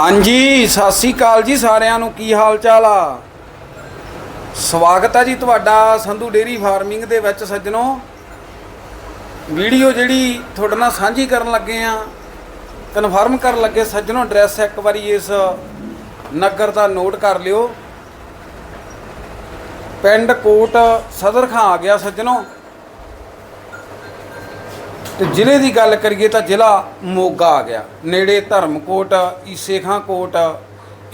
ਹਾਂਜੀ, ਸਤਿ ਸ੍ਰੀ ਅਕਾਲ ਜੀ ਸਾਰਿਆਂ ਨੂੰ। ਕੀ ਹਾਲ ਚਾਲ ਆ? ਸਵਾਗਤ ਹੈ ਜੀ ਤੁਹਾਡਾ ਸੰਧੂ ਡੇਰੀ ਫਾਰਮਿੰਗ ਦੇ ਵਿੱਚ ਸੱਜਣੋ। ਵੀਡੀਓ ਜਿਹੜੀ ਤੁਹਾਡੇ ਨਾਲ ਸਾਂਝੀ ਕਰਨ ਲੱਗੇ ਆ, ਕਨਫਰਮ ਕਰਨ ਲੱਗੇ ਸੱਜਣੋ, ਐਡਰੈਸ ਇੱਕ ਵਾਰੀ ਇਸ ਨਗਰ ਦਾ ਨੋਟ ਕਰ ਲਿਓ। ਪਿੰਡ ਕੋਟ ਸਦਰ ਖਾਂ ਆ ਗਿਆ ਸੱਜਣੋ। ਤੇ ਜ਼ਿਲ੍ਹੇ ਦੀ ਗੱਲ ਕਰੀਏ ਤਾਂ ਜ਼ਿਲ੍ਹਾ ਮੋਗਾ ਆ ਗਿਆ। ਨੇੜੇ ਧਰਮਕੋਟ ਈਸੇ ਖਾਂ ਕੋਟ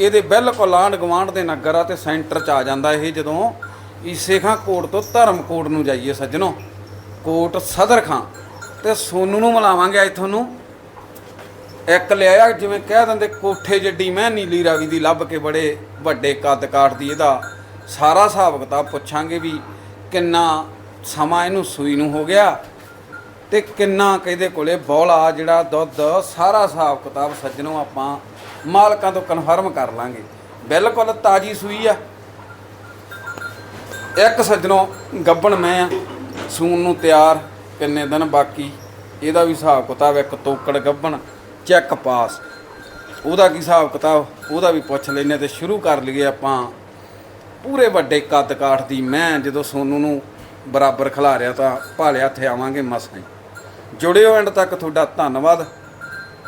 ਇਹਦੇ ਬਿਲਕੁਲ ਆਂਢ ਗੁਆਂਢ ਦੇ ਨਗਰ ਆ ਤੇ ਸੈਂਟਰ ਚ ਆ ਜਾਂਦਾ ਇਹ ਜਦੋਂ ਈਸੇ ਖਾਂ ਕੋਟ ਤੋਂ ਧਰਮਕੋਟ ਨੂੰ ਜਾਈਏ ਸੱਜਣੋ। ਕੋਟ ਸਦਰ ਖਾਂ। ਤੇ ਸੋਨੂ ਨੂੰ ਮਿਲਾਵਾਂਗੇ ਅੱਜ ਤੁਹਾਨੂੰ। ਇੱਕ ਲਿਆਇਆ, ਜਿਵੇਂ ਕਹਿ ਦਿੰਦੇ ਕੋਠੇ ਜੱਡੀ ਮੈਂ ਨੀਲੀ ਰਾਵੀ ਦੀ ਲੱਭ ਕੇ ਬੜੇ ਵੱਡੇ ਕੱਦ ਕਾਠ ਦੀ ਇਹਦਾ ਸਾਰਾ ਹਿਸਾਬ ਕਿਤਾਬ ਪੁੱਛਾਂਗੇ ਵੀ ਕਿੰਨਾ ਸਮਾਂ ਇਹਨੂੰ ਸੂਈ ਨੂੰ ਹੋ ਗਿਆ। ਤੇ ਕਿੰਨਾ ਕਹਿੰਦੇ ਕੋਲੇ ਬੌਲਾ, ਜਿਹੜਾ ਦੁੱਧ, ਸਾਰਾ ਹਿਸਾਬ ਕਿਤਾਬ ਸੱਜਣੋਂ ਆਪਾਂ ਮਾਲਕਾਂ ਤੋਂ ਕਨਫਰਮ ਕਰ ਲਾਂਗੇ। ਬਿਲਕੁਲ ਤਾਜੀ ਸੂਈ ਆ। ਇੱਕ ਸੱਜਣੋ, ਗੱਬਣ ਮੈਂ ਆ, ਸੂਣ ਨੂੰ ਤਿਆਰ, ਕਿੰਨੇ ਦਿਨ ਬਾਕੀ? ਇਹਦਾ ਵੀ ਹਿਸਾਬ ਕਿਤਾਬ, ਇੱਕ ਤੋਕੜ ਗੱਬਣ ਚੈੱਕ ਪਾਸ ਉਹਦਾ ਕੀ ਹਿਸਾਬ ਕਿਤਾਬ? ਉਹਦਾ ਵੀ ਪੁੱਛ ਲੈਨੇ ਤੇ ਸ਼ੁਰੂ ਕਰ ਲਈਏ ਆਪਾਂ। ਪੂਰੇ ਵੱਡੇ ਕੱਦ ਕਾਠ ਦੀ ਮੈਂ, ਜਦੋਂ ਸੋਨੂ ਨੂੰ ਬਰਾਬਰ ਖਿਲਾਰਿਆ ਤਾਂ ਭਾਲਿਆ ਹੱਥੇ ਆਵਾਂਗੇ ਮਸਾਂ ਹੀ ਜੁੜਿਓ ਐਂਡ ਤੱਕ ਤੁਹਾਡਾ ਧੰਨਵਾਦ।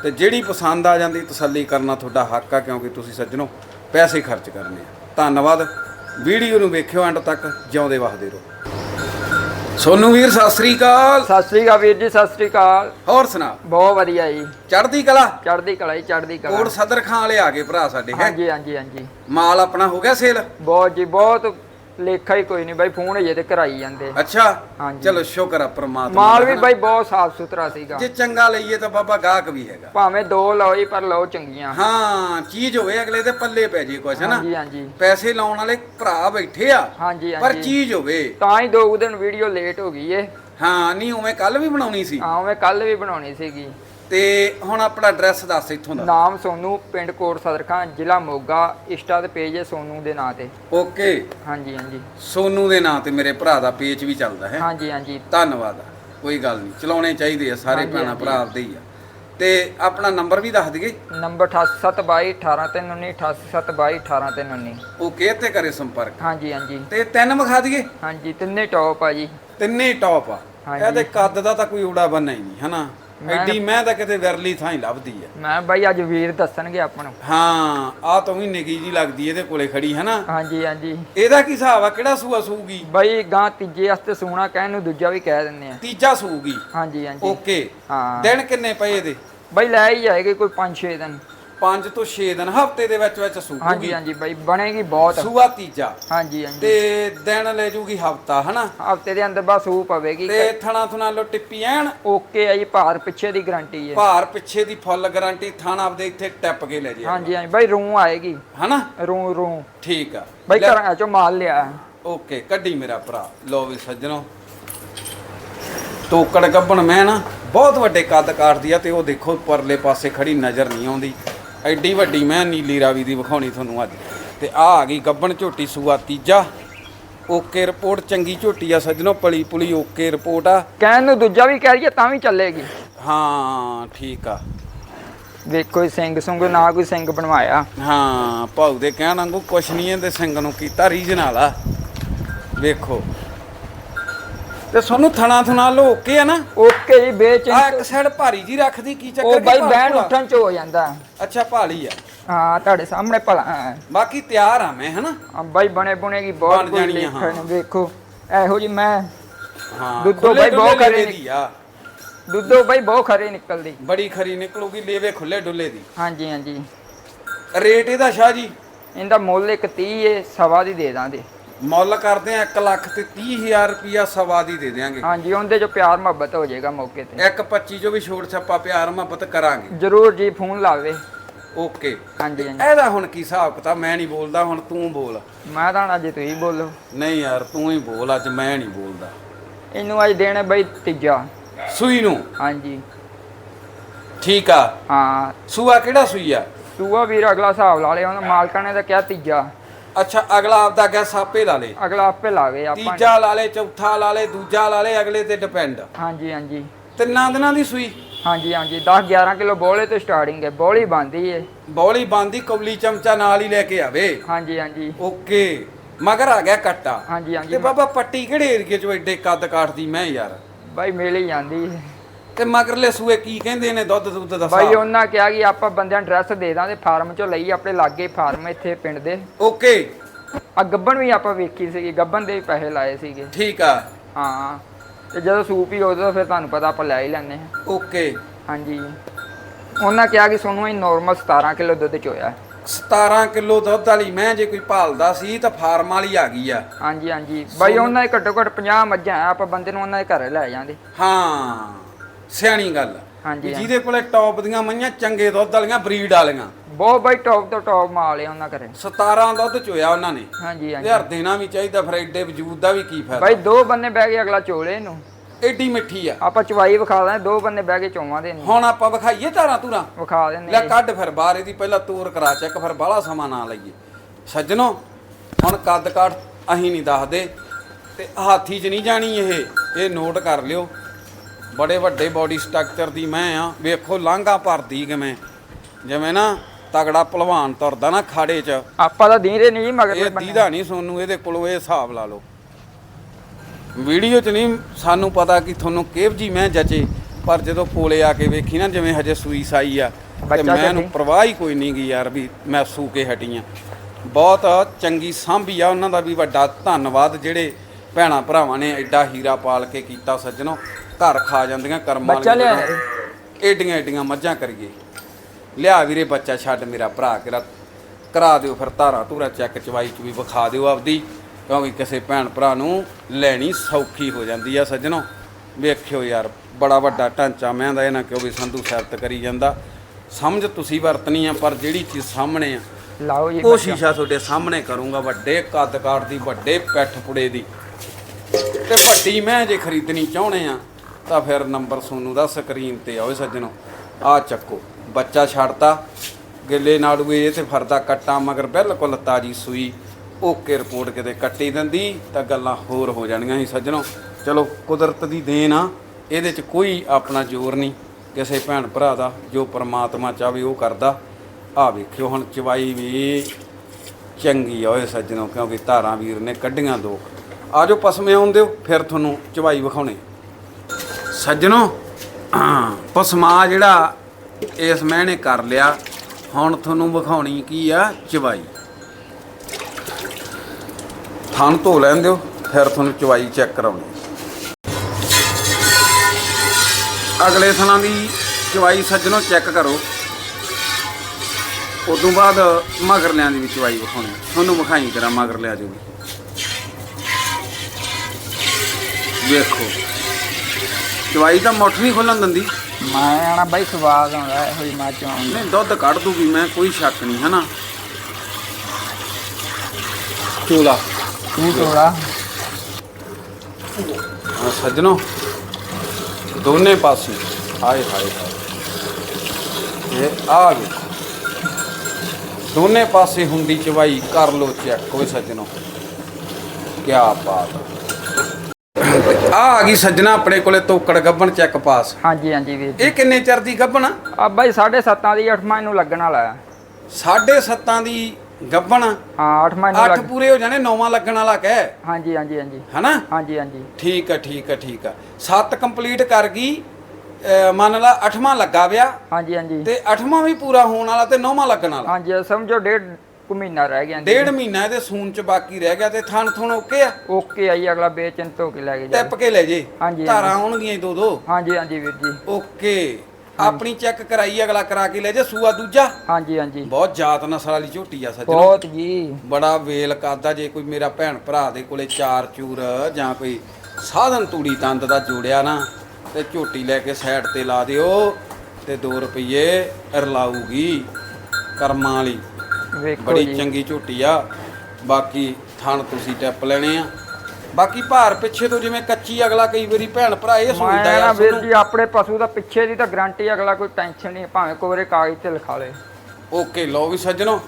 ਤੇ ਜਿਹੜੀ ਪਸੰਦ ਆ ਜਾਂਦੀ ਤਸੱਲੀ ਕਰਨਾ ਤੁਹਾਡਾ ਹੱਕ ਆ ਕਿਉਂਕਿ ਤੁਸੀਂ ਸੱਜਣੋ ਪੈਸੇ ਖਰਚ ਕਰਨੇ ਆ। ਧੰਨਵਾਦ। ਵੀਡੀਓ ਨੂੰ ਵੇਖਿਓ ਐਂਡ ਤੱਕ ਜਿਉਂਦੇ ਵਸਦੇ ਰਹੋ। ਸੋਨੂ ਵੀਰ ਸਤਿ ਸ੍ਰੀ ਅਕਾਲ। ਸਤਿ ਸ੍ਰੀ ਅਕਾਲ ਵੀਰ ਜੀ ਸਤਿ ਸ੍ਰੀ ਅਕਾਲ। ਹੋਰ ਸੁਣਾ। ਬਹੁਤ ਵਧੀਆ ਜੀ। ਚੜ੍ਹਦੀ ਕਲਾ? ਚੜ੍ਹਦੀ ਕਲਾ ਜੀ ਚੜ੍ਹਦੀ ਕਲਾ। ਕੋਟ ਸਦਰ ਖਾਂ ਵਾਲੇ ਆ ਗਏ ਭਰਾ ਸਾਡੇ ਹੈ? ਹਾਂਜੀ ਹਾਂਜੀ ਹਾਂਜੀ। ਮਾਲ ਆਪਣਾ ਹੋ ਗਿਆ ਸੇਲ? ਬਹੁਤ ਜੀ ਬਹੁਤ ਲੇਖਾ ਹੀ ਕੋਈ ਨਹੀਂ ਬਾਈ ਫੋਨ ਅਜੇ ਤੇ ਕਰਾਈ ਜਾਂਦੇ ਅੱਛਾ? ਹਾਂਜੀ। ਚਲੋ ਸ਼ੁਕਰ ਆ ਪ੍ਰਮਾਤਮਾ ਮਾਲ ਦਾ, ਵੀ ਹਨਾ। ਬਾਈ ਬਹੁਤ ਸਾਫ਼ ਸੁਥਰਾ ਸੀਗਾ। ਜੇ ਚੰਗਾ ਲਈਏ ਤਾਂ ਬਾਬਾ ਗਾਹਕ ਵੀ ਹੈਗਾ। ਭਾਵੇਂ ਦੋ ਲਓ ਜੀ ਪਰ ਲਓ ਚੰਗੀਆਂ। ਹਾਂ ਚੀਜ਼ ਹੋਵੇ ਅਗਲੇ ਦੇ ਪੱਲੇ ਪੈ ਜੇ ਕੁਛ ਹਨਾ? ਹਾਂਜੀ ਹਾਂਜੀ। ਪੈਸੇ ਲਾਉਣ ਵਾਲੇ ਭਰਾ ਬੈਠੇ ਆ ਹਾਂਜੀ ਪਰ ਹਾਂਜੀ। ਚੀਜ਼ ਹੋਵੇ। ਤਾਂ ਹੀ ਦੋ ਕੁ ਦਿਨ ਵੀਡੀਓ ਲੇਟ ਹੋ ਗਈ ਏ। ਹਾਂ ਨਹੀਂ ਉਵੇਂ ਕੱਲ ਵੀ ਬਣਾਉਣੀ ਸੀ। ਹਾਂ ਮੈਂ ਕੱਲ ਵੀ ਬਣਾਉਣੀ ਸੀਗੀ। ਤੇ ਹੁਣ ਆਪਣਾ ਐਡਰੈਸ ਦੱਸ ਇੱਥੋਂ ਦਾ। ਨਾਮ ਸੋਨੂ ਪਿੰਡ ਕੋਟ ਸਦਰਖਾਂ ਜ਼ਿਲ੍ਹਾ ਮੋਗਾ ਇੰਸਟਾ ਤੇ ਪੇਜ ਹੈ ਸੋਨੂ ਦੇ ਨਾਂ ਤੇ। ਓਕੇ ਹਾਂਜੀ ਹਾਂਜੀ। ਸੋਨੂ ਦੇ ਨਾਂ ਤੇ ਮੇਰੇ ਭਰਾ ਦਾ ਪੇਜ ਵੀ ਚੱਲਦਾ ਹੈ। ਹਾਂਜੀ ਹਾਂਜੀ। ਧੰਨਵਾਦ। ਕੋਈ ਗੱਲ ਨਹੀਂ ਚਲਾਉਣੇ ਚਾਹੀਦੇ ਆ ਸਾਰੇ ਹਾਂਜੀ, ਭੈਣਾਂ ਹਾਂਜੀ। ਭਰਾ ਆਪਦੇ ਹੀ ਆ। ਤੇ ਆਪਣਾ ਨੰਬਰ ਵੀ ਦੱਸ ਦਈਏ। ਨੰਬਰ 887218 887218 ਓਕੇ ਤੇ ਕਰੇ ਸੰਪਰਕ। ਹਾਂਜੀ ਹਾਂਜੀ। ਤੇ ਤਿੰਨ ਵਿਖਾ ਦਈਏ। ਹਾਂਜੀ ਤਿੰਨੇ ਟੌਪ ਆ ਜੀ। ਤਿੰਨੇ ਟੌਪ ਆ। ਹਾਂਜੀ। ਇਹਦੇ ਕੱਦ ਦਾ ਤਾਂ ਕੋਈ ਊੜਾ ਬੰਨਾ ਹੀ ਨਹੀਂ ਹਨਾ? ਐਡੀ ਮੈਂ ਤਾਂ ਕਿਤੇ ਵਿਰਲੀ ਥਾਂ ਹੀ ਲੱਭਦੀ ਆ। ਮੈਂ ਬਾਈ ਅੱਜ ਵੀਰ ਦੱਸਣਗੇ ਆਪਾਂ ਨੂੰ। ਹਾਂ ਆ ਤਾਂ ਵੀ ਨਿੱਗੀ ਜੀ ਲੱਗਦੀ ਇਹਦੇ ਕੋਲੇ ਖੜੀ ਹਨਾ? ਹਾਂਜੀ ਹਾਂਜੀ। ਇਹਦਾ ਕੀ ਹਿਸਾਬ ਆ? ਕਿਹੜਾ ਸੂਆ ਸੂਗੀ? ਬਾਈ ਗਾਂ ਤੀਜੇ ਵਾਸਤੇ ਸੋਨਾ ਕਹਿਣ ਨੂੰ ਦੂਜਾ ਵੀ ਕਹਿ ਦਿੰਦੇ ਆ। ਤੀਜਾ ਸੂਗੀ? ਹਾਂਜੀ ਹਾਂਜੀ। ਓਕੇ। ਹਾਂ। ਦਿਨ ਕਿੰਨੇ ਪਏ ਇਹਦੇ? ਬਾਈ ਲੈ ਹੀ ਜਾਏਗੀ ਕੋਈ 5-6 ਦਿਨ। 5 ਤੋਂ 6 ਦਿਨ ਹਫ਼ਤੇ ਦੇ ਵਿੱਚ ਵਿੱਚ ਹਾਂਜੀ ਸੂਗੀ ਹਾਂਜੀ ਬਾਈ ਬਣੇਗੀ ਬਹੁਤ। ਸੂਆ ਤੀਜਾ। ਹਾਂਜੀ ਹਾਂਜੀ। ਤੇ ਦਿਨ ਲੈ ਜੂਗੀ ਹਫਤਾ ਹਨਾ? ਹਫ਼ਤੇ ਦੇ ਅੰਦਰ ਬਸ ਉਹ ਪਵੇਗੀ। ਤੇ ਥਣਾ ਥਣਾ ਲੋ ਟਿੱਪੀ ਐਨ? ਓਕੇ ਆ ਜੀ ਭਾਰ ਪਿੱਛੇ ਦੀ ਗਾਰੰਟੀ ਹੈ। ਭਾਰ ਪਿੱਛੇ ਦੀ ਫੁੱਲ ਗਾਰੰਟੀ ਥਾਣਾ ਆਪਦੇ ਇੱਥੇ ਟਿੱਪ ਕੇ ਲੈ ਜੇ ਹਾਂਜੀ ਹਾਂਜੀ। ਬਾਈ ਰੂੰ ਆਏਗੀ। ਹਨਾ? ਰੂੰ ਰੂੰ। ਠੀਕ ਆ। ਬਾਈ ਲੈ- ਘਰਾਂ ਚੋਂ ਮਾਲ ਲਿਆ। ਓਕੇ ਕੱਢੀ ਮੇਰਾ ਭਰਾ। ਲੋ ਵੀ ਸੱਜਣੋ। ਤੋਕੜ ਗੱਬਣ ਮੈਂ ਨਾ ਬਹੁਤ ਵੱਡੇ ਕੱਦ ਕਾਟਦੀ ਆ ਤੇ ਉਹ ਦੇਖੋ ਪਰਲੇ ਪਾਸੇ ਖੜੀ ਨਜ਼ਰ ਨਹੀਂ ਆਉਂਦੀ। ਐਡੀ ਵੱਡੀ ਮੈਂ ਨੀਲੀ ਰਾਵੀ ਦੀ ਵਿਖਾਉਣੀ ਤੁਹਾਨੂੰ ਅੱਜ। ਤੇ ਆ ਆ ਗਈ ਗੱਬਣ ਝੋਟੀ ਸੂਆ ਤੀਜਾ। ਓਕੇ ਰਿਪੋਰਟ ਚੰਗੀ ਝੋਟੀ ਆ ਸੱਜਣੋ ਪਲੀ ਪੁਲੀ ਓਕੇ ਰਿਪੋਰਟ ਆ। ਕਹਿਣ ਨੂੰ ਦੂਜਾ ਵੀ ਕਹਿ ਰਹੀਏ ਤਾਂ ਵੀ ਚੱਲੇਗੀ। ਹਾਂ ਠੀਕ ਆ। ਵੇਖੋ ਇਹ ਸਿੰਘ ਸੁੰਗ ਨਾ ਕੋਈ ਸਿੰਘ ਬਣਵਾਇਆ। ਹਾਂ ਭਾਉ ਦੇ ਕਹਿਣ ਵਾਂਗੂ ਕੁਛ ਨਹੀਂ ਇਹਦੇ ਸਿੰਘ ਨੂੰ ਕੀਤਾ ਰੀਜਨਲ ਆ। ਵੇਖੋ। ਤੇ ਸਾਨੂੰ ਥਣਾ ਥਣਾ ਲੋਕੇ ਆ ਨਾ। ਓਕੇ ਜੀ ਬੇਚ ਆ ਇੱਕ ਸਾਈਡ ਭਾਰੀ ਜੀ ਰੱਖਦੀ ਕੀ ਚੱਕਰ ਉਹ ਕੀ ਬਾਈ ਭੂਆ? ਉੱਠਣ ਚ ਹੋ ਜਾਂਦਾ। ਅੱਛਾ ਭਾਲੀ ਆ। ਹਾਂ ਤੁਹਾਡੇ ਸਾਹਮਣੇ ਭਲਾ ਹੈ। ਬਾਕੀ ਤਿਆਰ ਆ ਮੈਂ ਹਨਾ? ਆ ਬਾਈ ਬਣੇ ਬੁਣੇਗੀ ਬਹੁਤ ਬਣ ਜਾਣੀ ਆ, ਹਾਂ। ਵੇਖੋ। ਇਹੋ ਜੀ ਮੈਂ ਹਾਂ ਦੁੱਧੋ ਖੁੱਲੇ ਬਾਈ ਬਹੁਤ ਡੁੱਲੇ ਖਰੇ ਦੀ ਆ। ਦੁੱਧੋ ਬਾਈ ਬਹੁਤ ਖਰੇ ਨਿਕਲਦੀ। ਬੜੀ ਖਰੀ ਨਿਕਲੂਗੀ ਲੇਵੇ ਖੁੱਲੇ ਡੁੱਲੇ ਦੀ। ਹਾਂਜੀ ਹਾਂਜੀ। ਰੇਟ ਇਹਦਾ ਸ਼ਾਹ ਜੀ? ਇਹਦਾ ਮੁੱਲ ਇੱਕ 30 ਏ ਸਵਾ ਦੀ ਦੇ ਦਾਂਦੇ ਮੁੱਲ ਕਰਦੇ ਆ 1 ਲੱਖ ਤੇ 30000 ਰੁਪਿਆ ਸਵਾ ਦੀ ਦੇ ਦੇਾਂਗੇ ਹਾਂਜੀ ਉਹਦੇ ਜੋ ਪਿਆਰ ਮੁਹੱਬਤ ਹੋ ਜਾਏਗਾ ਮੌਕੇ ਤੇ। ਇੱਕ 25 ਜੋ ਵੀ ਛੋੜ ਛੱਪਾ ਪਿਆਰ ਮੁਹੱਬਤ ਕਰਾਂਗੇ। ਜਰੂਰ ਜੀ ਫੋਨ ਲਾਵੇ। ਓਕੇ। ਹਾਂਜੀ ਹਾਂਜੀ। ਇਹਦਾ ਹੁਣ ਕੀ ਹਿਸਾਬ ਕਿਤਾਬ? ਮੈਂ ਨਹੀਂ ਬੋਲਦਾ ਹੁਣ ਤੂੰ ਬੋਲ। ਮੈਂ ਤਾਂ ਅੱਜ ਤੁਸੀਂ ਬੋਲੋ। ਨਹੀਂ ਯਾਰ ਤੂੰ ਹੀ ਬੋਲ ਅੱਜ ਮੈਂ ਨਹੀਂ ਬੋਲਦਾ। ਇਹਨੂੰ ਅੱਜ ਦੇਣਾ ਬਾਈ ਤੀਜਾ। ਸੂਈ ਨੂੰ? ਹਾਂਜੀ। ਠੀਕ ਆ। ਹਾਂ। ਸੂਆ ਕਿਹੜਾ ਸੂਈ ਆ? ਸੂਆ ਵੀਰ ਅਗਲਾ ਹਿਸਾਬ ਲਾ ਲਿਆ ਉਹਨਾਂ ਮਾਲਕਾਂ ਨੇ ਤਾਂ ਕਿਹਾ ਤੀਜਾ। ਅੱਛਾ ਅਗਲਾ ਆਪਦਾ ਗਿਆ ਸਾਪੇ ਲਾ ਲੇ। ਅਗਲਾ ਆਪੇ ਲਾਵੇ ਆਪਾਂ ਤੀਜਾ ਲਾ ਲੇ ਚੌਥਾ ਲਾ ਲੇ ਦੂਜਾ ਲਾ ਲੇ ਅਗਲੇ ਤੇ ਡਿਪੈਂਡ ਹਾਂਜੀ ਹਾਂਜੀ। ਤਿੰਨਾਂ ਦਿਨਾਂ ਦੀ ਸੂਈ। ਹਾਂਜੀ ਹਾਂਜੀ। 10 11 ਕਿਲੋ ਬੋਲੇ ਤੋਂ ਸਟਾਰਟਿੰਗ ਹੈ। ਬੋਲੀ ਬੰਦੀ ਹੈ ਬੌਲੀ ਬੰਦੀ ਕੌਲੀ ਚਮਚਾ ਨਾਲ ਹੀ ਲੈ ਕੇ ਆਵੇ। ਹਾਂਜੀ ਹਾਂਜੀ। ਓਕੇ। ਮਗਰ ਆ ਗਿਆ ਕੱਟਾ। ਹਾਂਜੀ ਹਾਂਜੀ। ਤੇ ਬਾਬਾ ਪੱਟੀ ਕਿਹੜੇ ਏਰੀਏ ਚੋਂ ਐਡੇ ਕੱਦ ਕਾਟਦੀ ਮੈਂ ਯਾਰ? ਬਾਈ ਮਿਲ ਜਾਂਦੀ ਹੈ ਤੇ ਮਗਰਲੇ ਸੂਏ ਕੀ ਕਹਿੰਦੇ ਨੇ ਦੁੱਧ ਦੁੱਧ ਦਾ ਬਾਈ ਹਿਸਾਬ? ਉਹਨਾਂ ਕਿਹਾ ਕਿ ਆਪਾਂ ਬੰਦਿਆਂ ਨੂੰ ਐਡਰੈਸ ਦੇ ਦਾਂਗੇ ਫਾਰਮ ਚੋਂ ਲਈ ਆਪਣੇ ਲਾਗੇ ਫਾਰਮ ਇੱਥੇ ਪਿੰਡ ਦੇ। ਓਕੇ। ਆ ਗੱਬਨ ਵੀ ਆਪਾਂ ਵੇਖੀ ਸੀਗੀ ਗੱਬਨ ਦੇ ਵੀ ਪੈਸੇ ਲਾਏ ਸੀਗੇ। ਠੀਕ ਆ। ਹਾਂ ਤੇ ਜਦੋਂ ਸੂਪ ਹੀ ਉਦੋਂ ਫਿਰ ਤੁਹਾਨੂੰ ਪਤਾ ਆਪਾਂ ਲੈ ਹੀ ਲੈਂਦੇ ਹਾਂ। ਓਕੇ। ਹਾਂਜੀ। ਉਹਨਾਂ ਕਿਹਾ ਕਿ ਸੋਨੂੰ ਹੀ ਨਾਰਮਲ 17 ਕਿਲੋ ਦੁੱਧ ਚੋਇਆ। 17 ਕਿਲੋ ਦੁੱਧ ਵਾਲੀ ਮੈਂ ਜੇ ਕੋਈ ਭਾਲਦਾ ਸੀ ਤਾਂ ਫਾਰਮ ਵਾਲੀ ਆ ਗਈ ਆ। ਹਾਂਜੀ ਹਾਂਜੀ। ਬਾਈ ਉਹਨਾਂ ਦੇ ਘੱਟੋ ਘੱਟ 50 ਮੱਝਾਂ ਆ ਆਪਾਂ ਬੰਦੇ ਨੂੰ ਉਹਨਾਂ ਦੇ ਘਰੇ ਲੈ ਜਾਂਦੇ। ਹਾਂ। ਸਿਆਣੀ ਗੱਲ। ਆ। ਹਾਂਜੀ ਵੀ ਹਾਂਜੀ। ਜਿਹਦੇ ਕੋਲੇ ਟੌਪ ਦੀਆਂ ਮਈਆਂ ਚੰਗੇ ਦੁੱਧ ਵਾਲੀਆਂ ਬਰੀਡ ਵਾਲੀਆਂ। ਬਹੁਤ ਬਾਈ ਟੌਪ ਤੋਂ ਟੌਪ ਮਾਲ ਆ ਉਹਨਾਂ ਘਰੇ। 17 ਦੁੱਧ ਚੋਇਆ ਉਹਨਾਂ ਨੇ। ਹਾਂਜੀ ਹਾਂਜੀ। ਯਾਰ ਦੇਣਾ ਵੀ ਚਾਹੀਦਾ ਫਿਰ ਐਡੇ ਵਜੂਦ ਦਾ ਵੀ ਕੀ ਫਾਇਦਾ। ਬਾਈ ਦੋ ਬੰਦੇ ਬਹਿ ਕੇ ਅਗਲਾ ਚੋਲੇ ਇਹਨੂੰ। ਐਡੀ ਮਿੱਠੀ ਆ। ਆਪਾਂ ਚਵਾਈ ਵਿਖਾ ਦਾਂ ਦੋ ਬੰਦੇ ਬਹਿ ਕੇ ਚੋਵਾਂਦੇ ਨੇ ਹੁਣ ਆਪਾਂ ਵਿਖਾਈਏ ਧਾਰਾਂ ਧੁਰਾਂ? ਵਿਖਾ ਲੈ। ਕੱਢ ਫਿਰ ਬਾਹਰ ਇਹਦੀ ਪਹਿਲਾਂ ਤੂਰ ਕਰਾ ਚੱਕ ਫਿਰ ਬਾਹਲਾ ਸਮਾਂ ਨਾ ਲਈਏ। ਸੱਜਣੋ ਹੁਣ ਕੱਦ ਕਾਠ ਅਹੀਂ ਨਹੀਂ ਦੱਸਦੇ ਤੇ ਹਾਥੀ 'ਚ ਨਹੀਂ ਜਾਣੀ ਇਹ। ਇਹ ਨੋਟ ਕਰ ਲਿਓ। ਬੜੇ ਵੱਡੇ ਬਾਡੀ ਸਟਰਕਚਰ ਦੀ ਮੈਂ ਆ। ਵੇਖੋ ਲਾਂਘਾ ਭਰਦੀ ਕਿਵੇਂ। ਜਿਵੇਂ ਨਾ ਤਗੜਾ ਪਹਿਲਵਾਨ ਤੁਰਦਾ ਨਾ ਖਾੜੇ 'ਚ। ਆਪਾਂ ਤਾਂ ਦੀਂਦੇ ਨਹੀਂ ਮਗਰ ਇਹ ਦੀਦਾ ਨਹੀਂ ਸੋਨੂੰ ਇਹਦੇ ਕੋਲੋਂ ਇਹ ਹਿਸਾਬ ਲਾ ਲਓ। ਵੀਡੀਓ 'ਚ ਨਹੀਂ ਸਾਨੂੰ ਪਤਾ ਕਿ ਤੁਹਾਨੂੰ ਕਿਹੋ ਜੀ ਮੈਂ ਜਚੇ ਪਰ ਜਦੋਂ ਕੋਲੇ ਆ ਕੇ ਵੇਖੀ ਨਾ ਜਿਵੇਂ ਹਜੇ ਸੂਈ ਸਾਈ ਆ ਤੇ ਬੱਚਾ ਮੈਂ ਨੂੰ। ਪਰਵਾਹ ਹੀ ਕੋਈ ਨਹੀਂ ਗਈ ਯਾਰ ਵੀ ਮੈਂ ਸੂ ਕੇ ਹਟੀਆਂ ਬਹੁਤ ਚੰਗੀ ਸਾਂਭੀ ਆ ਉਹਨਾਂ ਦਾ ਵੀ ਵੱਡਾ ਧੰਨਵਾਦ ਜਿਹੜੇ ਭੈਣਾ ਭਰਾਵਾਂ ਨੇ ਐਡਾ ਹੀਰਾ ਪਾਲ ਕੇ ਕੀਤਾ ਸੱਜਣੋ ਘਰ ਖਾ ਜਾਂਦੀਆਂ ਕਰਮਾਂ ਬੱਚਾ ਲਿਆ ਏਡੀਆਂ ਏਡੀਆਂ ਮੱਝਾਂ ਕਰੀਏ। ਲਿਆ ਵੀਰੇ ਬੱਚਾ ਛੱਡ ਮੇਰਾ ਭਰਾ ਕਿਰਾ ਕਰਾ ਦਿਓ ਫਿਰ ਧਾਰਾ ਧੂਰਾ ਚੈੱਕ ਚਵਾਈ ਚ ਵੀ ਵਿਖਾ ਦਿਓ ਆਪਦੀ ਕਿਉਂਕਿ ਕਿਸੇ ਭੈਣ ਭਰਾ ਨੂੰ ਲੈਣੀ ਸੌਖੀ ਹੋ ਜਾਂਦੀ ਆ ਸੱਜਣੋ। ਵੇਖਿਓ ਯਾਰ ਬੜਾ ਵੱਡਾ ਢਾਂਚਾ ਮੈਂ ਦਾ ਇਹ ਨਾ ਕਿਉਂ ਵੀ ਸੰਧੂ ਸਿਫਤ ਕਰੀ ਜਾਂਦਾ। ਸਮਝ ਤੁਸੀਂ ਵਰਤਣੀ ਆ ਪਰ ਜਿਹੜੀ ਚੀਜ਼ ਸਾਹਮਣੇ ਆ ਲਾਓ ਜੀ ਉਹ। ਸ਼ੀਸ਼ਾ ਤੁਹਾਡੇ ਸਾਹਮਣੇ ਕਰੂੰਗਾ ਵੱਡੇ ਕੱਦ ਕਾਠ ਦੀ ਵੱਡੇ ਪੈਠ ਪੁੜੇ ਦੀ। ਤੇ ਵੱਡੀ ਮੈਂ ਜੇ ਖਰੀਦਣੀ ਚਾਹੁੰਦੇ ਆ, ਤਾਂ ਫਿਰ ਨੰਬਰ ਸੋਨੂੰ ਦਾ ਸਕਰੀਨ ਤੇ ਆਓ ਸੱਜਣੋ। ਆ ਚੱਕੋ, ਬੱਚਾ ਛੱਡਤਾ, ਗਿੱਲੇ ਨਾੜੂਏ ਇਹ ਤੇ ਫਰਦਾ ਕੱਟਾ, ਮਗਰ ਬਿਲਕੁਲ ਤਾਜੀ ਸੂਈ, ਓਕੇ ਰਿਪੋਰਟ ਕਿਤੇ ਕੱਟੀ ਦਿੰਦੀ, ਤਾਂ ਗੱਲਾਂ ਹੋਰ ਹੋ ਜਾਣੀਆਂ ਸੀ ਸੱਜਣੋ। ਚਲੋ, ਕੁਦਰਤ ਦੀ ਦੇਣ ਆ, ਇਹਦੇ 'ਚ ਕੋਈ ਆਪਣਾ ਜ਼ੋਰ ਨਹੀਂ, ਕਿਸੇ ਭੈਣ ਭਰਾ ਦਾ, ਜੋ ਪਰਮਾਤਮਾ ਚਾਵੇ ਉਹ ਕਰਦਾ। ਆ ਵੇਖਿਓ ਹੁਣ ਚਵਾਈ ਵੀ ਚੰਗੀ ਆ ਓਏ ਸੱਜਣੋ, ਕਿਉਂਕਿ ਧਾਰਾਂ ਵੀਰ ਨੇ ਕੱਢੀਆਂ ਦੋ। ਆਜੋ ਪਸਮੇ ਆਉਣ ਦਿਓ, ਫਿਰ ਤੁਹਾਨੂੰ ਚਵਾਈ ਵਿਖਾਉਣੇ। ਸੱਜਣੋ, ਪਸਮਾ ਜਿਹੜਾ ਇਸ ਮਹਿਣੇ ਕਰ ਲਿਆ, ਹੁਣ ਤੁਹਾਨੂੰ ਵਿਖਾਉਣੀ ਕੀ ਆ, ਚਵਾਈ। ਥਣ ਧੋ ਲੈਣ ਦਿਓ, ਫਿਰ ਤੁਹਾਨੂੰ ਚਵਾਈ ਚੈੱਕ ਕਰਾਉਣੀ। ਅਗਲੇ ਥਣਾਂ ਦੀ ਚਵਾਈ ਸੱਜਣੋ ਚੈੱਕ ਕਰੋ। ਉਦੋਂ ਬਾਅਦ ਮਗਰਲਿਆਂ ਦੀ ਵੀ ਚਵਾਈ ਵਿਖਾਉਣੀ। ਤੁਹਾਨੂੰ ਵਿਖਾਈ ਕਰਾਂ, ਮਗਰਲਿਆਂ ਦੀ ਵੀ ਵੇਖੋ। ਚਵਾਈ ਤਾਂ ਮੁੱਠ ਨਹੀਂ ਖੋਲਣ ਦਿੰਦੀ। ਮੈਂ ਆਣਾ ਬਾਈ ਸਵਾਦ ਆਉਂਦਾ ਇਹੋ ਜਿਹੀ ਮਾਂ ਚੋਂ ਨਹੀਂ ਦੁੱਧ ਕੱਢ ਦੂਗੀ ਮੈਂ ਕੋਈ ਸ਼ੱਕ ਨਹੀਂ ਹੈ ਨਾ ਚੋਲਾ। ਤੂੰ ਥੋੜਾ ਆ ਸੱਜਣੋ ਦੋਨੇ ਪਾਸੇ। ਹਾਏ ਹਾਏ ਹਾਏ। ਇਹ ਆ ਗਏ ਦੋਨੇ ਪਾਸੇ ਹੁੰਦੀ ਚਵਾਈ ਕਰ ਲੋ ਚੈੱਕ ਕੋਈ ਸੱਜਣੋ। ਕੀ ਬਾਤ ਆ ਆ ਗਈ ਸੱਜਣਾ ਆਪਣੇ ਕੋਲੇ ਤੋਕੜ ਗੱਬਣ ਚੈੱਕ ਪਾਸ। ਹਾਂਜੀ ਹਾਂਜੀ ਵੀਰ ਜੀ। ਇਹ ਕਿੰਨੇ ਚਿਰ ਦੀ ਗੱਬਣ ਆ? ਆ ਬਾਈ 7.5 ਦੀ 8 ਮਹੀਨੇ ਨੂੰ ਲੱਗਣ ਵਾਲਾ ਹੈ ਸਾਢੇ ਸੱਤਾਂ ਦੀ ਗੱਬਣ ਹਾਂ 8 ਮਹੀਨੇ ਨੂੰ ਅੱਠ ਲੱਗ ਪੂਰੇ ਹੋ ਜਾਣੇ ਨੌਵਾਂ ਲੱਗਣ ਵਾਲਾ ਕਹਿ। ਹਾਂਜੀ ਹਾਂਜੀ ਹਾਂਜੀ। ਹਨਾ? ਹਾਂਜੀ ਹਾਂਜੀ। ਠੀਕ ਆ ਠੀਕ ਆ ਠੀਕ ਆ। ਸੱਤ ਕੰਪਲੀਟ ਕਰ ਗਈ ਅਹ ਮੰਨ ਲਾ ਅੱਠਵਾਂ ਲੱਗਾ ਵਿਆ। ਹਾਂਜੀ ਹਾਂਜੀ। ਤੇ ਅੱਠਵਾਂ ਵੀ ਪੂਰਾ ਹੋਣ ਵਾਲਾ ਤੇ ਨੌਵਾਂ ਲੱਗਣ ਵਾਲਾ। ਹਾਂਜੀ ਸਮਝੋ ਡੇਢ ਕੁ ਮਹੀਨਾ ਰਹਿ ਗਿਆ ਜੀ ਡੇਢ ਮਹੀਨਾ ਇਹਦੇ ਸੂਨ ਚ ਬਾਕੀ ਰਹਿ ਗਿਆ ਤੇ ਥਣ ਥਣ ਓਕੇ ਆ? ਓਕੇ ਆਈ ਅਗਲਾ ਬੇਚਿੰਤ ਹੋ ਕੇ ਲੈ ਕੇ ਜਾ ਟਿੱਪ ਕੇ ਲੈ ਜੇ। ਹਾਂਜੀ, ਧਾਰਾਂ ਆਉਣਗੀਆਂ ਦੋ ਦੋ? ਹਾਂਜੀ ਹਾਂਜੀ ਵੀਰ ਜੀ। ਓਕੇ। ਆਪਣੀ ਚੈੱਕ ਕਰਾਈ ਅਗਲਾ ਕਰਾ ਕੇ ਲੈ ਜੇ। ਸੂਆ ਦੂਜਾ? ਹਾਂਜੀ ਹਾਂਜੀ। ਬਹੁਤ ਜਾਤ ਨਸਲ ਵਾਲੀ ਝੋਟੀ ਆ ਸੱਜਣੋ। ਬਹੁਤ ਜੀ। ਬੜਾ ਵੇਲ ਕਰਦਾ ਜੇ ਕੋਈ ਮੇਰਾ ਭੈਣ ਭਰਾ ਦੇ ਕੋਲੇ ਚਾਰ ਚੂਰ ਜਾਂ ਕੋਈ ਸਾਧਨ ਤੂੜੀ ਤੰਦ ਦਾ ਜੋੜਿਆ ਨਾ ਤੇ ਝੋਟੀ ਲੈ ਕੇ ਸਾਈਡ ਤੇ ਲਾ ਦਿਓ ਤੇ 2 ਰੁਪਏ ਰਲਾਊਗੀ ਕਰਮਾਂ ਵਾਲੀ। ਵੇਖੋ ਬੜੀ ਜੀ। ਚੰਗੀ ਝੋਟੀ ਆ। ਬਾਕੀ ਥਣ ਤੁਸੀਂ ਟਿੱਪ ਲੈਣੇ ਆ। ਬਾਕੀ ਭਾਰ ਪਿੱਛੇ ਤੋਂ ਜਿਵੇਂ ਕੱਚੀ ਅਗਲਾ ਕਈ ਵਾਰੀ ਭੈਣ ਭਰਾ ਇਹ ਸੋਚਦਾ ਮੈਂ ਨਾ ਯਾਰ ਵੀਰ ਜੀ ਆਪਣੇ ਪਸ਼ੂ ਦਾ ਪਿੱਛੇ ਦੀ ਤਾਂ ਗਾਰੰਟੀ ਅਗਲਾ ਕੋਈ ਟੈਨਸ਼ਨ ਨਹੀਂ ਭਾਵੇਂ ਕੋਰੇ ਕਾਗਜ਼ ਤੇ ਲਿਖਾ ਲੇ। ਓਕੇ ਲਓ ਵੀ ਸੱਜਣੋ।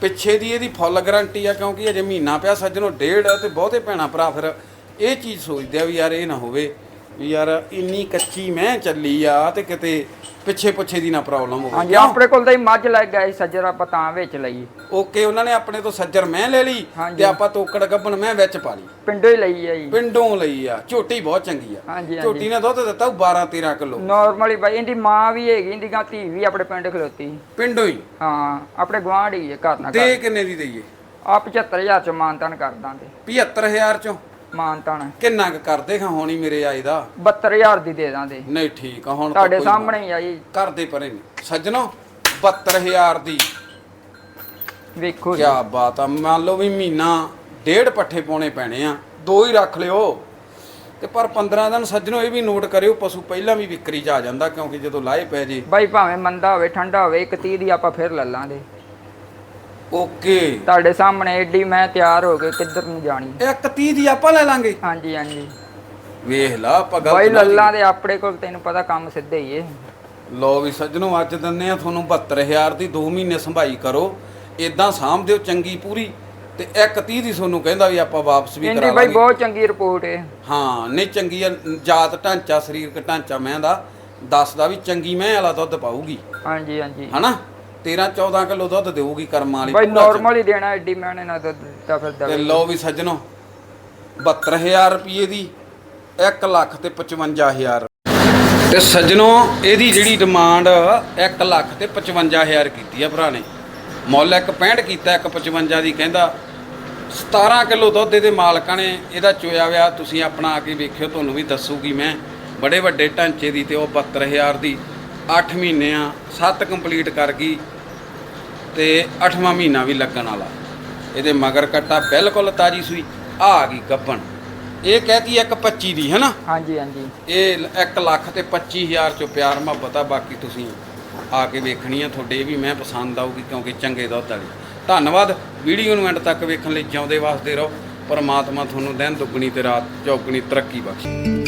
ਪਿੱਛੇ ਦੀ ਇਹਦੀ ਫੁੱਲ ਗਾਰੰਟੀ ਆ ਕਿਉਂਕਿ ਅਜੇ ਮਹੀਨਾ ਪਿਆ ਸੱਜਣੋ ਡੇਢ ਆ ਤੇ ਬਹੁਤੇ ਭੈਣਾਂ ਭਰਾ ਫਿਰ ਇਹ ਚੀਜ਼ ਸੋਚਦੇ ਆ ਵੀ ਯਾਰ ਇਹ ਨਾ ਹੋਵੇ ਵੀ ਯਾਰ ਇੰਨੀ ਕੱਚੀ ਮੈਂ ਚੱਲੀ ਆ ਤੇ ਕਿਤੇ ਪਿੱਛੇ ਪੁੱਛੇ ਦੀ ਨਾ ਪ੍ਰੋਬਲਮ ਹੋਵੇ। ਹਾਂਜੀ ਆਪਣੇ ਕੋਲ ਤਾਂ ਹੀ ਮੱਝ ਲੱਗ ਗਿਆ ਸੀ ਸੱਜਰ ਆਪਾਂ ਤਾਂ ਵੇਚ ਲਈ। ਓਕੇ ਉਹਨਾਂ ਨੇ ਆਪਣੇ ਤੋਂ ਸੱਜਰ ਮੈਂ ਲੈ ਲਈ ਹਾਂਜੀ। ਤੇ ਆਪਾਂ ਤੋਕੜ ਗੱਬਣ ਮੈਂ ਵਿੱਚ ਪਾ ਲਈ। ਪਿੰਡੋਂ ਹੀ ਲਈ ਆ ਜੀ। ਪਿੰਡੋਂ ਲਈ ਆ। ਝੋਟੀ ਬਹੁਤ ਚੰਗੀ ਆ। ਹਾਂਜੀ ਝੋਟੀ ਨੇ ਦੁੱਧ ਦਿੱਤਾ 12 13 ਕਿਲੋ। ਨਾਰਮਲੀ ਬਾਈ ਇਹਦੀ ਮਾਂ ਵੀ ਹੈਗੀ ਇਹਦੀ ਗਾਂ ਧੀ ਵੀ ਆਪਣੇ ਪਿੰਡ ਖਲੋਤੀ। ਸੀ। ਹੈ? ਹਾਂ ਆਪਣੇ ਗਵਾਂਢ ਹੀ ਹੈ ਘਰ ਨਾਲ ਤੇ ਕਿੰਨੇ ਦੀ ਦਈਏ? ਆ 75000 ਚ ਮਾਨਤਾਨ ਕਰ ਦਾਂਗੇ। 75000 ਚੋਂ? ਮਾਨਤਾਨ ਕਿੰਨਾ ਕੁ ਕਰਦੇ ਖਾਂ ਹੋਣੀ ਮੇਰੇ ਆਏ ਦਾ? 72000 ਦੀ ਦੇ ਦਾਂਗੇ। ਨਹੀਂ ਠੀਕ ਆ ਹੁਣ ਤਾਂ ਤੁਹਾਡੇ ਕੋਈ ਸਾਹਮਣੇ ਹੀ ਆ ਜੀ। ਕਰਦੇ ਪਰੇ ਨਹੀਂ ਸੱਜਣੋ 72000 ਦੀ। ਵੇਖੋ ਕੀ ਜੀ ਬਾਤ ਆ ਮੰਨ ਲਓ ਵੀ ਮਹੀਨਾ ਡੇਢ ਪੱਠੇ ਪਾਉਣੇ ਪੈਣੇ ਆ ਦੋ ਹੀ ਰੱਖ ਲਿਓ। ਤੇ ਪਰ 15 ਦਿਨ ਸੱਜਣੋ ਇਹ ਵੀ ਨੋਟ ਕਰਿਓ ਪਸ਼ੂ ਪਹਿਲਾਂ ਵੀ ਵਿਕਰੀ ਚ ਆ ਜਾਂਦਾ ਕਿਉਂਕਿ ਜਦੋਂ ਲਾਏ ਪੈ ਜੇ। ਬਾਈ ਭਾਵੇਂ ਮੰਦਾ ਹੋਵੇ ਠੰਡਾ ਹੋਵੇ ਇੱਕ 30 ਦੀ ਆਪਾਂ ਫਿਰ ਲੈ ਲਾਂਗੇ। ਓਕੇ। ਤੁਹਾਡੇ ਸਾਹਮਣੇ ਏਡੀ ਮੈਂ ਤਿਆਰ ਹੋ ਕੇ ਕਿੱਧਰ ਨੂੰ ਜਾਣੀ? ਇੱਕ 30 ਦੀ ਆਪਾਂ ਲੈ ਲਾਂਗੇ। ਹਾਂਜੀ ਹਾਂਜੀ। ਵੇਖ ਲਾ ਆਪਾਂ ਬਾਈ ਲੱਲਾ ਦੇ ਆਪਣੇ ਕੋਲ ਤੈਨੂੰ ਪਤਾ ਕੰਮ ਸਿੱਧੇ ਹੀ ਏ ਲੋ ਵੀ ਸੱਜਣੋ ਅੱਜ ਦਿੰਨੇ ਆ ਤੁਹਾਨੂੰ 72000 ਦੀ 2 ਮਹੀਨੇ ਸੰਭਾਈ ਕਰੋ। ਇਦਾਂ ਸਾਂਭ ਦਿਓ ਚੰਗੀ ਪੂਰੀ। ਤੇ ਇੱਕ 30 ਦੀ ਤੁਹਾਨੂੰ ਕਹਿੰਦਾ ਵੀ ਆਪਾਂ ਵਾਪਸ ਵੀ ਕਰਾ ਬਾਈ ਲਾਂਗੇ। ਬਹੁਤ ਚੰਗੀ ਰਿਪੋਰਟ ਏ ਹਾਂ ਨਹੀਂ ਚੰਗੀ ਆ ਜਾਤ ਢਾਂਚਾ ਸਰੀਰਕ ਢਾਂਚਾ ਮੈਂ ਦਾ ਦੱਸਦਾ ਵੀ ਚੰਗੀ ਮੈਂ ਵਾਲਾ ਦੁੱਧ ਪਾਊਗੀ। ਹਾਂਜੀ ਹਾਂਜੀ। ਹਨਾ? 13 14 ਕਿਲੋ ਦੁੱਧ ਦੇਊਗੀ ਕਰਮਾਂ ਵਾਲੀ ਬਾਈ ਨਾਰਮਲ ਹੀ ਦੇਣਾ ਏਡੀ ਮੈਨੇ ਨਾ ਦੁੱਧ ਦਿੱਤਾ ਫਿਰ ਤੇ ਦਵੇ ਲਓ ਵੀ ਸੱਜਣੋ 72000 ਰੁਪਏ ਦੀ 1 ਲੱਖ ਤੇ 55000 ਤੇ ਸੱਜਣੋ ਇਹਦੀ ਜਿਹੜੀ ਡਿਮਾਂਡ 1 ਲੱਖ ਤੇ 55000 ਕੀਤੀ ਆ ਭਰਾ ਨੇ। ਮੁੱਲ ਇੱਕ 65 ਕੀਤਾ ਇੱਕ 55 ਦੀ ਕਹਿੰਦਾ 17 ਕਿਲੋ ਦੁੱਧ ਇਹਦੇ ਮਾਲਕਾਂ ਨੇ ਇਹਦਾ ਚੋਇਆ ਵਿਆ ਤੁਸੀਂ ਆਪਣਾ ਆ ਕੇ ਵੇਖਿਓ ਤੁਹਾਨੂੰ ਵੀ ਦੱਸੂਗੀ ਮੈਂ। ਬੜੇ ਵੱਡੇ ਢਾਂਚੇ ਦੀ ਤੇ ਉਹ 72000 ਦੀ 8 ਮਹੀਨੇ ਆ 7 ਕੰਪਲੀਟ ਕਰ ਗਈ। ਤੇ 8ਵਾਂ ਮਹੀਨਾ ਵੀ ਲੱਗਣ ਵਾਲਾ। ਇਹਦੇ ਮਗਰ ਕੱਟਾ ਬਿਲਕੁਲ ਤਾਜੀ ਸੂਈ ਆ ਗਈ ਗੱਬਣ। ਇਹ ਕਹਤੀ ਇੱਕ 25 ਦੀ ਹੈ ਨਾ ਹਾਂਜੀ ਹਾਂਜੀ। ਇਹ 1 ਲੱਖ ਤੇ 25000 ਚੋਂ ਪਿਆਰ ਮੁਹੱਬਤ ਆ ਬਾਕੀ ਤੁਸੀਂ ਆ ਕੇ ਵੇਖਣੀ ਆ ਤੁਹਾਡੇ ਵੀ ਮੈਂ ਪਸੰਦ ਆਊਗੀ ਕਿਉਂਕਿ ਚੰਗੇ ਦੁੱਧ ਵਾਲੀ। ਧੰਨਵਾਦ ਵੀਡੀਓ ਨੂੰ ਐਂਡ ਤੱਕ ਵੇਖਣ ਲਈ ਜਿਉਂਦੇ ਵਾਸਤੇ ਰਹੋ। ਪਰਮਾਤਮਾ ਤੁਹਾਨੂੰ ਦਿਨ ਦੁੱਗਣੀ ਤੇ ਰਾਤ ਚੌਗਣੀ ਤਰੱਕੀ ਬਖਸ਼ੇ।